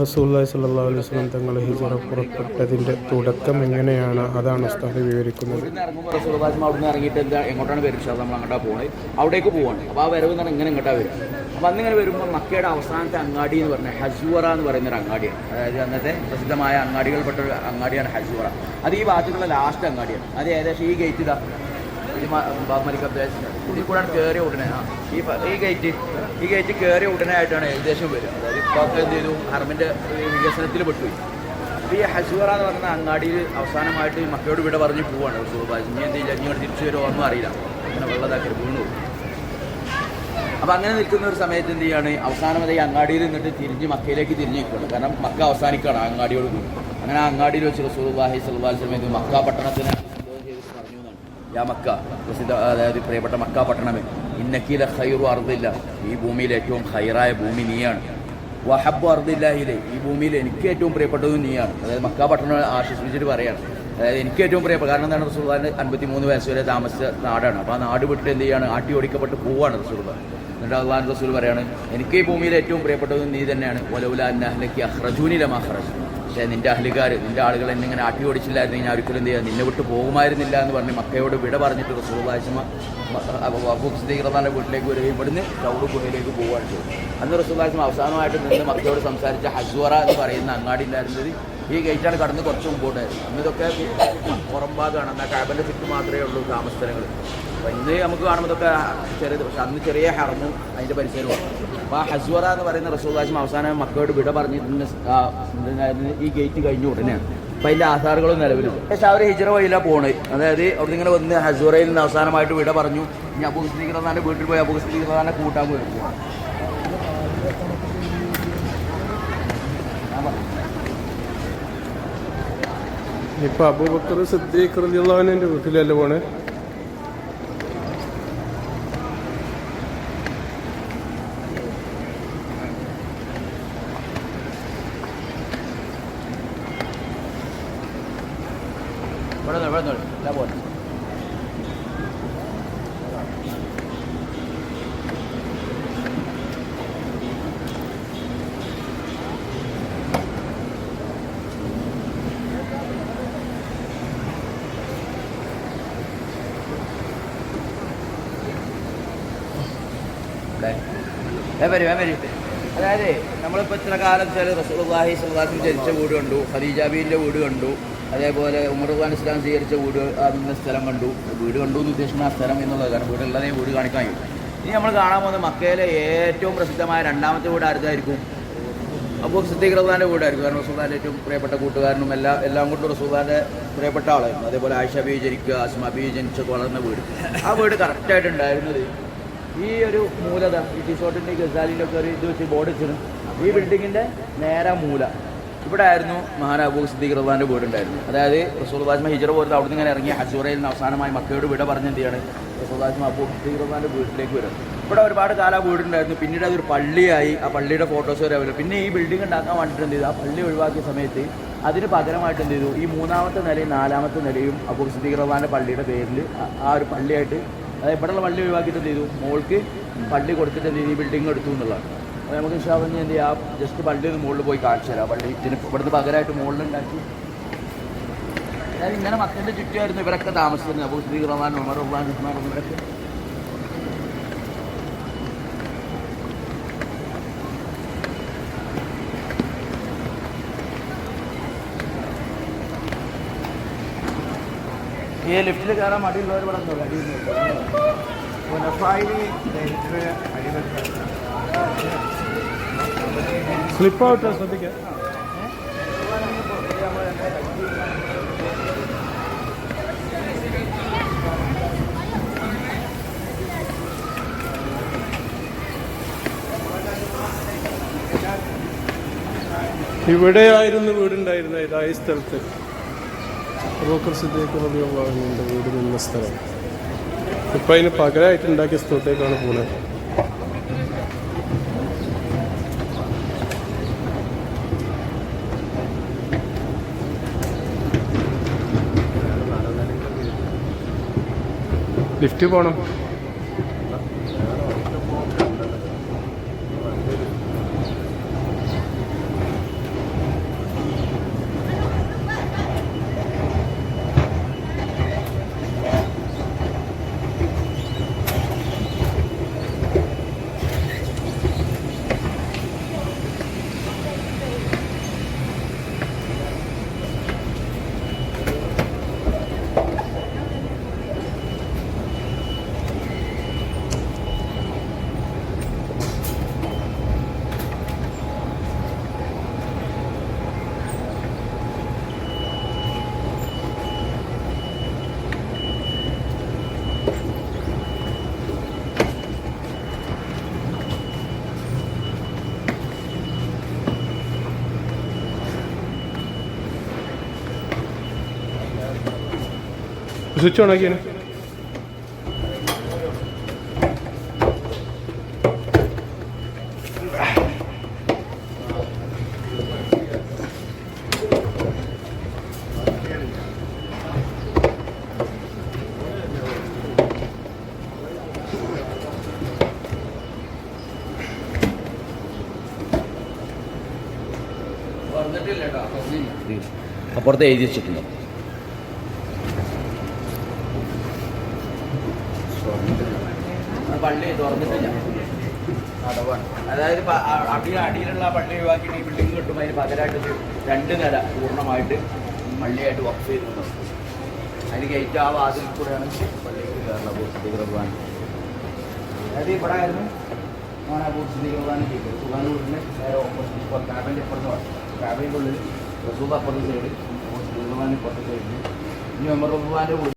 റസൂല്ലായി സല്ലാ അലൈഹി വസല്ലം തങ്ങൾ ഹിജറ പുറപ്പെട്ടതിന്റെ തുടക്കം എങ്ങനെയാണ്? അതാണ് ഉസ്താദ് വിവരിക്കുന്നത്. അവിടുന്ന് ഇറങ്ങിയിട്ട് എങ്ങോട്ടാണ് വരുന്നത് നമ്മൾ അങ്ങോട്ടാ പോകണത് അവിടേക്ക് പോവാണ്. അപ്പോൾ ആ വരവ് എന്ന് ഇങ്ങനെ ഇങ്ങോട്ടാ വരും അപ്പോൾ അന്നിങ്ങനെ വരുമ്പോൾ മക്കയുടെ അവസാനത്തെ അങ്ങാടി എന്ന് പറഞ്ഞാൽ ഹജൂറ എന്ന് പറയുന്ന അങ്ങാടിയാണ്. അതായത് അന്നത്തെ പ്രസിദ്ധമായ അങ്ങാടികൾപ്പെട്ട ഒരു അങ്ങാടിയാണ് ഹജൂറ അത് ഈ ഭാഗത്തുള്ള ലാസ്റ്റ് അങ്ങാടിയാണ്. അത് ഏകദേശം ഈ ഗേറ്റ് ഇതാ. മലിക് അബ്ദുൽ ഇതിൽ കൂടെ കയറിയ ഉടനെ ഈ ഈ ഗേറ്റ് ഈ ഗേറ്റ് കയറിയ ഉടനെ ആയിട്ടാണ് ഏകദേശം വരിക. അതായത് ഇപ്പോൾ എന്ത് ചെയ്തു? ഹർമിന്റെ വികസനത്തിൽ പെട്ടുപോയി അപ്പോൾ ഈ ഹസൂറ എന്ന് പറയുന്ന അങ്ങാടിയിൽ അവസാനമായിട്ട് മക്കളോട് വിട പറഞ്ഞ് പോവാണ്. സുഖബാജ് ഇനി എന്ത് ചെയ്യില്ല ഇനി തിരിച്ചു വരുമോ ഒന്നും അറിയില്ല. അങ്ങനെ വെള്ളതാക്കി വീണു. അപ്പോൾ അങ്ങനെ നിൽക്കുന്ന ഒരു സമയത്ത് എന്ത് ചെയ്യാണ്? അവസാനം ഈ അങ്ങാടിയിൽ നിന്നിട്ട് തിരിഞ്ഞ് മക്കയിലേക്ക് തിരിഞ്ഞ് നിൽക്കുകയാണ്. കാരണം മക്ക അവസാനിക്കുകയാണ് അങ്ങാടിയോട് അങ്ങനെ ആ അങ്ങാടിയിൽ വെച്ച് റസൂൽഹി സല്ലാ സമയത്ത് മക്ക പട്ടണത്തിന് പറഞ്ഞു എന്നാണ്. യാ മക്ക പ്രസിദ്ധ അതായത് പ്രിയപ്പെട്ട മക്ക പട്ടണമേ. ഇന്നക്കീല ഹൈറു അർദില്ല. ഈ ഭൂമിയിൽ ഏറ്റവും ഹൈറായ ഭൂമി നീയാണ്. വഹബ് അർദില്ലാഹിലെ ഈ ഭൂമിയിൽ എനിക്ക് ഏറ്റവും പ്രിയപ്പെട്ടതും നീയാണ്. അതായത് മക്ക പട്ടണം ആശ്വസിപ്പിച്ചിട്ട് പറയാണ്. അതായത് എനിക്ക് ഏറ്റവും പ്രിയപ്പെട്ട കാരണം എന്താണ്? റസൂൽഖാൻ അൻപത്തി മൂന്ന് വയസ്സ് വരെ താമസിച്ച നാടാണ്. അപ്പോൾ ആ നാട് വിട്ടിട്ട് എന്ത് ചെയ്യാണ്? ആട്ടി ഓടിക്കപ്പെട്ട് പോവാണ് റസൂൽഖാൻ എന്നിട്ട് അള്ളാഹ് റസൂൽ പറയാണ് എനിക്ക് ഈ ഭൂമിയിൽ ഏറ്റവും പ്രിയപ്പെട്ടതും നീ തന്നെയാണ്. ഒലവുല അന്നഹ്ലക്ക് അഹ്റജൂനിലം ലമാഹ്റജ് പക്ഷേ നിന്റെ അഹ്ലുകാർ നിന്റെ ആളുകൾ എന്നെ ഇങ്ങനെ ആട്ടി ഓടിച്ചില്ലായിരുന്നു. ഞാൻ ഒരിക്കലും എന്ത് ചെയ്യാം നിന്നെ വിട്ട് പോകുമായിരുന്നില്ല എന്ന് പറഞ്ഞ് മക്കയോട് വിട പറഞ്ഞിട്ട് റസൂദാശിമ അബൂസ്ദീഖ്റദാന്റെ വീട്ടിലേക്ക് വരികയും ഇവിടുന്ന് ചൗട് ഗുഹയിലേക്ക് പോവുകയാണ് അന്ന് റസൂദാശിമ അവസാനമായിട്ട് നിന്ന് മക്കയോട് സംസാരിച്ച ഹസ്വറ എന്ന് പറയുന്ന അങ്ങാടി ഉണ്ടായിരുന്നത് ഈ ഗേറ്റാണ് കടന്ന് കുറച്ച് മുമ്പോട്ടായിരുന്നു അന്ന് ഇതൊക്കെ പുറം ഭാഗമാണ്. എന്നാൽ കാബന്റെ ചുറ്റും മാത്രമേ ഉള്ളൂ താമസ സ്ഥലങ്ങൾ അപ്പോൾ ഇന്ന് നമുക്ക് കാണുമ്പോൾ ഇതൊക്കെ ചെറിയത് പക്ഷെ അന്ന് ചെറിയ ഹറമും അതിന്റെ പരിസരവും. അപ്പോൾ ആ ഹസ്വറ എന്ന് പറയുന്ന റസൂദാശം അവസാനം മക്കളോട് വിട പറഞ്ഞിരുന്ന സ് ഈ ഗേറ്റ് കഴിഞ്ഞ ഉടനെയാണ്. അപ്പം അതിന്റെ ആധാറുകളും നിലവിലുണ്ട് പക്ഷേ അവർ ഹിജറ വഴിയിലാണ് പോണത് അതായത് അവിടെ ഇങ്ങനെ വന്ന് ഹസ്വറയിൽ നിന്ന് അവസാനമായിട്ട് വിട പറഞ്ഞു. ഇനി അബൂ സ്ലീഖ്റദാന്റെ വീട്ടിൽ പോയി അബൂ സ്ലീഖ്റദാനെ കൂട്ടാൻ പോയി. ഇപ്പൊ അബൂബക്കർ സിദ്ദീഖ് എന്റെ വീട്ടിലല്ലേ പോണേ? ഇവിടെ നിന്ന് ഇവിടെ നിന്ന് വരും അതായത് നമ്മളിപ്പോൾ ഇത്ര കാലം വെച്ചാൽ വാഹി സുഹാസിൻ ജനിച്ച വീട് കണ്ടു ഖദീജാബീന്റെ വീട് കണ്ടു. അതേപോലെ ഉമർ ഇസ്ലാം സ്വീകരിച്ച വീട് അതിന്റെ സ്ഥലം കണ്ടു. വീട് കണ്ടു എന്ന് ഉദ്ദേശിക്കുന്ന ആ സ്ഥലം എന്നുള്ളത് കാരണം വീടുള്ളതേ വീട് കാണിക്കാൻ കഴിയും. ഇനി നമ്മൾ കാണാൻ പോകുന്ന മക്കയിലെ ഏറ്റവും പ്രസിദ്ധമായ രണ്ടാമത്തെ വീട് ആരുതായിരിക്കും അപ്പോൾ റഹ്മാന്റെ വീടായിരിക്കും. കാരണം റസൂദാന്റെ ഏറ്റവും പ്രിയപ്പെട്ട കൂട്ടുകാരനും എല്ലാ എല്ലാം കൊണ്ടും റസൂദാന്റെ പ്രിയപ്പെട്ട ആളായിരുന്നു. അതേപോലെ ആയിഷ ബി ജനിക്കുക അസ്മ ബി ജനിച്ചൊക്കെ വളർന്ന വീട്. ആ വീട് കറക്റ്റായിട്ട് ഉണ്ടായിരുന്നത് ഈ ഒരു മൂലത ഈ റിസോർട്ടിന്റെ ഗസാലിന്റെ ഒക്കെ ഒരു ഇത് വെച്ച് ബോർഡ് വെച്ചിരുന്നു. ഈ ബിൽഡിങ്ങിന്റെ നേരെ മൂല. ഇവിടെ ആയിരുന്നു മഹാനാബു സിദ്ദീഖ് റഹ്മാന്റെ വീടുണ്ടായിരുന്നു അതായത് റസൂൽ ബാസ്മ ഹിജറ പോലത്തെ അവിടെ നിന്ന് ഇങ്ങനെ ഇറങ്ങി ഹസൂറയിൽ നിന്ന് അവസാനമായി മക്കയോട് വിട പറഞ്ഞ എന്ത് ചെയ്യാണ്? റസൂൽ ബാസ്മ അബു സിദ്ദീഖ് റഹ്മാന്റെ വീട്ടിലേക്ക് വരും ഇവിടെ ഒരുപാട് കാലം വീടുണ്ടായിരുന്നു. പിന്നീട് അതൊരു പള്ളിയായി. ആ പള്ളിയുടെ ഫോട്ടോസ് വരെ അവരും പിന്നെ ഈ ബിൽഡിംഗ് ഉണ്ടാക്കാൻ വേണ്ടിയിട്ട് എന്ത് ചെയ്തു? ആ പള്ളി ഒഴിവാക്കിയ സമയത്ത് അതിന് പകരമായിട്ട് എന്ത് ചെയ്തു? ഈ മൂന്നാമത്തെ നിലയും നാലാമത്തെ നിലയും അബൂ സിദ്ദീഖ് റഹ്മാന്റെ പള്ളിയുടെ പേരിൽ ആ- ഒരു പള്ളിയായിട്ട് അതായത് ഇവിടെയുള്ള പള്ളി ഒഴിവാക്കിയിട്ട് എന്ത് ചെയ്തു? മോൾക്ക് പള്ളി കൊടുത്തിട്ട് എന്ത് ചെയ്തു? ഈ ബിൽഡിംഗ് എടുത്തു എന്നുള്ളതാണ്. നമുക്ക് ഷാവഞ്ഞ് എന്ത് ആ ജസ്റ്റ് പള്ളിയിൽ നിന്ന് മുകളിൽ പോയി കാണിച്ചു തരാം പള്ളി ഇതിന് ഇവിടുന്ന് പകരമായിട്ട് മുകളിലുണ്ടാക്കി അതായത് ഇങ്ങനെ മക്കളുടെ ചുറ്റുമായിരുന്നു ഇവരൊക്കെ താമസിച്ചിരുന്നത് അപ്പോൾ ശ്രീ റഹ്മാൻ ഉമർ റഹ്മാൻ ഉസ്മാൻ ഉമ്മരൊക്കെ ഈ ലിഫ്റ്റിൽ കയറാൻ മടിയുള്ളവർ ഇവിടെ ഉണ്ടോ അടിയിൽ സ്ലിപ്പ് ഔട്ട് ശ്രദ്ധിക്കാം ഇവിടെയായിരുന്നു വീടുണ്ടായിരുന്നത് ഇതായ സ്ഥലത്ത്? റോക്കർ സിദ്ദീഖ് റളിയല്ലാഹുവിന്റെ വീട് നിന്ന സ്ഥലം. ഇപ്പൊ അതിന് പകരമായിട്ട് ഉണ്ടാക്കിയ സ്ഥലത്തേക്കാണ് പോകുന്നത് ലിഫ്റ്റ് പോണം. സ്വിച്ച് ഓൺ ആക്കിയാണ് അപ്പുറത്ത് എഴുതി വെച്ചിട്ടുണ്ട്. പള്ളി തുറന്നിട്ടില്ല. അതായത് അടിയ അടിയിലുള്ള പള്ളി ഒഴിവാക്കിയിട്ട് ഈ ബിൽഡിംഗ് കിട്ടുമ്പോൾ അതിന് പകരമായിട്ട് രണ്ട് നില പൂർണമായിട്ട് പള്ളിയായിട്ട് വർക്ക് ചെയ്തിട്ടുണ്ട് അതിന് ഗേറ്റ് ആ വാതിൽ കൂടെയാണ് പള്ളിക്ക് കയറുന്ന പൂർത്തിക്ക് റബ്ബാൻ അതായത് ഇവിടെ ആയിരുന്നു ഞാൻ പൂർത്തിക്ക് റബ്ബാൻ ചെയ്തത്. നേരെ ഓപ്പോസിറ്റ് ക്യാബിന്റെ ഇപ്പുറത്ത് ക്യാബിന്റെ ഉള്ളിൽ റസൂബ് അപ്പുറത്ത് സൈഡ് പൂർത്തിക്ക് റബ്ബാൻ ഇപ്പുറത്തെ സൈഡിൽ ഇനി മെമ്പർ റബ്ബാന്റെ